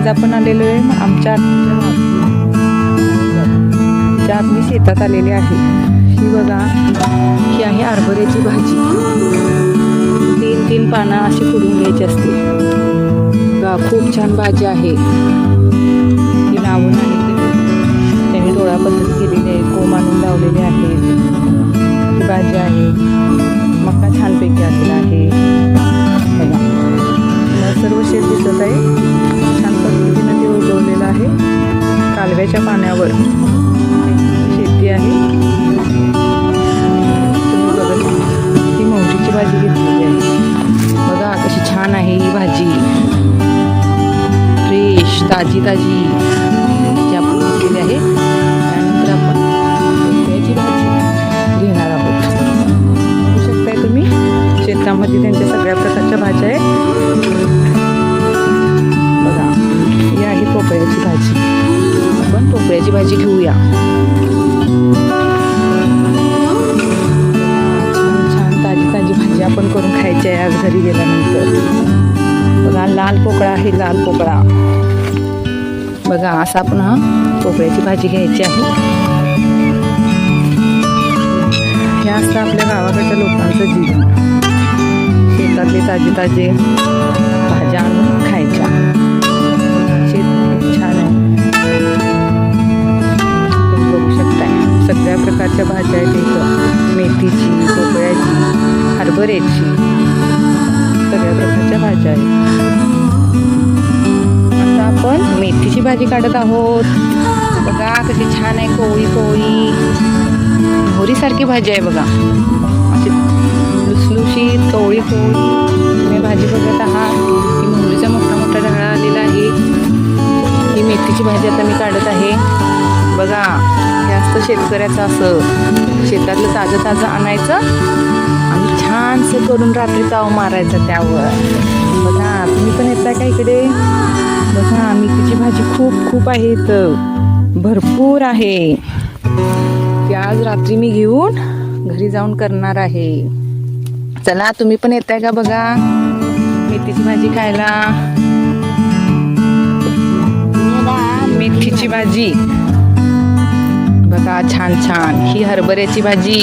आज आपण आलेलो आहे आमच्या आत्याच्या आज मी शेतात आलेली आहे. ही बघा ही आहे हरभऱ्याची भाजी. तीन तीन पानं अशी फुडून घ्यायची असते बघा खूप छान भाजी आहे. ही लावून आणि त्यांनी डोळा पद्धत केलेली आहे कोम आणून लावलेली आहे ही भाजी आहे. मका छानपैकी आहे कालव्याच्या पाण्यावर. शेती आहे. तुम्ही बघत ही मोहरीची भाजी घेतलेली आहे. बघा कशी छान आहे ही भाजी. फ्रेश ताजी ताजी जी आपण घेतलेली आहे. त्यानंतर आपण भोपळ्याची भाजी घेणार आहोत. बघू शकताय तुम्ही शेतामध्ये त्यांच्या सगळ्या प्रकारच्या भाज्या आहेत. भाजी घेऊया. छान छान ताजी ताजी भाजी आपण करून खायची आहे आज घरी गेल्यानंतर. बघा लाल पोकळा आहे लाल पोकळा. बघा असा आपण हा पोकळ्याची भाजी घ्यायची आहे. हे असतं आपल्या गावाकडच्या लोकांचं जीवन. शेतातले ताजे ताजे प्रकारच्या मेथीची पोपळ्याची हरभऱ्याची सगळ्या प्रकारच्या भाज्या आहेत. आता आपण मेथीची भाजी काढत आहोत. बघा कशी छान आहे कोळी कोवळी मोहरीसारखी भाजी आहे बघा. अशी लुसलुशीत कोवळी कोवळी तुम्ही भाजी बघत आहात. ही मोहरीचा मोठा मोठा ढाळा आलेला आहे. ही मेथीची भाजी आता मी काढत आहे. बघा. जास्त शेतकऱ्याचं असं शेतातलं ताजं ताजं आणायचं आणि छानसं करून रात्री ताव मारायचा त्यावर. बघा तुम्ही पण येता का इकडे? बघा मेथीची भाजी खूप खूप आहे इथं भरपूर आहे. ती आज रात्री मी घेऊन घरी जाऊन करणार आहे. चला तुम्ही पण येताय का बघा? मेथीची भाजी खायला. मेथीची भाजी. बघा छान छान. ही हरभऱ्याची भाजी.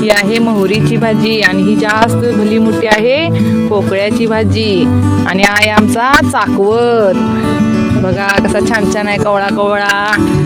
ही आहे मोहरीची भाजी आणि ही जास्त भली मोठी आहे पोकळ्याची भाजी. आणि आहे आमचा चाकवत बघा कसा छान छान आहे कवळा कवळा